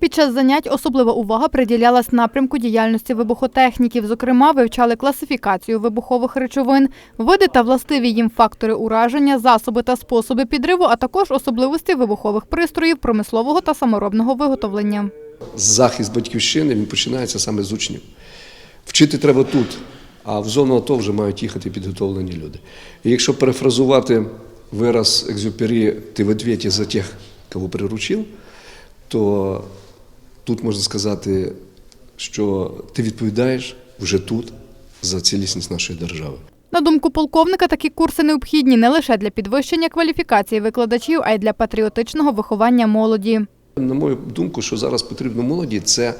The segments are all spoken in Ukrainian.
Під час занять особлива увага приділялась напрямку діяльності вибухотехніків. Зокрема, вивчали класифікацію вибухових речовин, види та властиві їм фактори ураження, засоби та способи підриву, а також особливості вибухових пристроїв промислового та саморобного виготовлення. захист батьківщини він починається саме з учнів. Вчити треба тут, а в зону АТО вже мають їхати підготовлені люди. І якщо перефразувати вираз Екзюпері «ти в відповіді за тих, кого приручив, то тут можна сказати, що ти відповідаєш вже тут за цілісність нашої держави. На думку полковника, такі курси необхідні не лише для підвищення кваліфікації викладачів, а й для патріотичного виховання молоді. На мою думку, що зараз потрібно молоді, це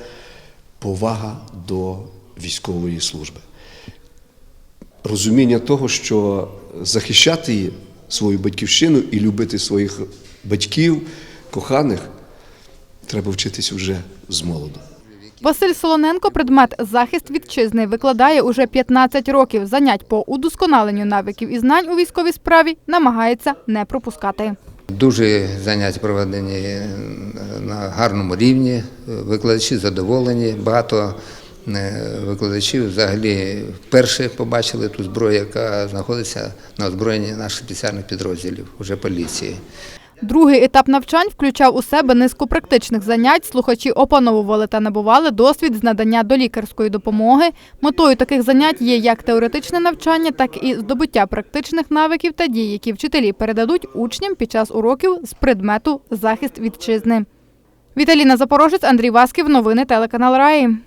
повага до військової служби. Розуміння того, що захищати її, свою батьківщину і любити своїх батьків, коханих, треба вчитись вже з молоду. Василь Солоненко предмет захист вітчизни викладає уже 15 років. Занять по удосконаленню навиків і знань у військовій справі намагається не пропускати. Дуже заняття проведені е, на гарному рівні, викладачі задоволені. Багато е, викладачів взагалі вперше побачили ту зброю, яка знаходиться на озброєнні наших спеціальних підрозділів, уже поліції. Другий етап навчань включав у себе низку практичних занять. Слухачі опановували та набували досвід з надання долікарської допомоги. Метою таких занять є як теоретичне навчання, так і здобуття практичних навиків та дій, які вчителі передадуть учням під час уроків з предмету захист вітчизни. Віталіна Запорожець, Андрій Васків. Новини телеканал Раї.